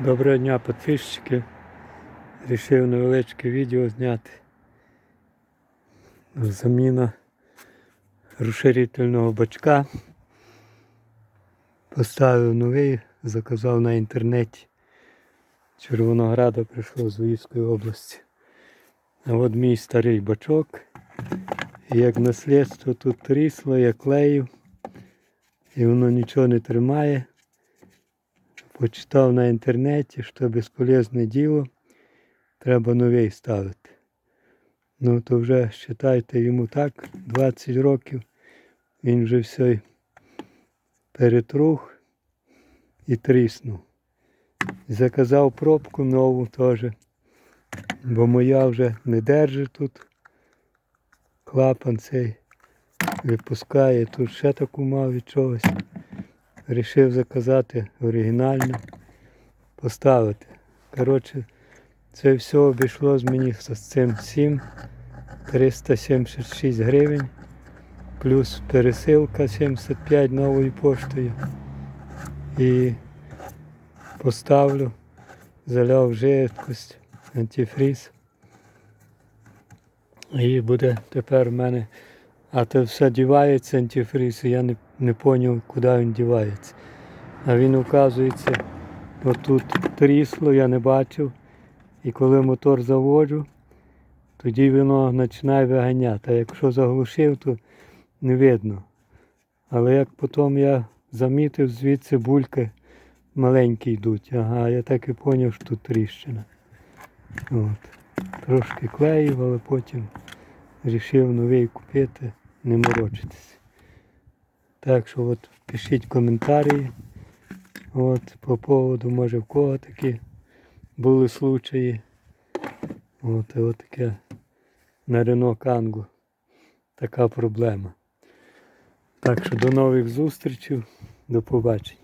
Доброго дня, підписчики. Рішив невеличке відео зняти. Заміна розширительного бачка. Поставив новий, заказав на інтернеті. Червонограда прийшло з Львівської області. А от мій старий бачок. Як наслідство тут трісло, я клею. І воно нічого не тримає. Почитав на інтернеті, що безполезне діло, треба новий ставити. Ну то вже вважайте йому так, 20 років, він вже все перетрух і тріснув. Заказав пробку нову теж, бо моя вже не держить тут. Клапан цей випускає, тут ще таку мав від чогось. Рішив заказати оригінальну, поставити. Коротше, це все обійшло з мені з цим 7 376 гривень, плюс пересилка 75 новою поштою. І поставлю, заляв жидкость, антифріз. І буде тепер в мене а то все дівається антифриз, і я не, не зрозумів, куди він дівається. А він, оказується, отут трісло, я не бачив. І коли мотор заводжу, тоді воно починає виганяти. А якщо заглушив, то не видно. Але як потім я замітив, звідси бульки маленькі йдуть. Ага, я так і зрозумів, що тут тріщина. От. Трошки клеїв, але потім Рішив новий купити, не морочитись. Так що от пишіть коментарі. От, по поводу, може в кого такі були случаї. От, от таке на Рено Кангу. Така проблема. Так що до нових зустрічей, до побачення.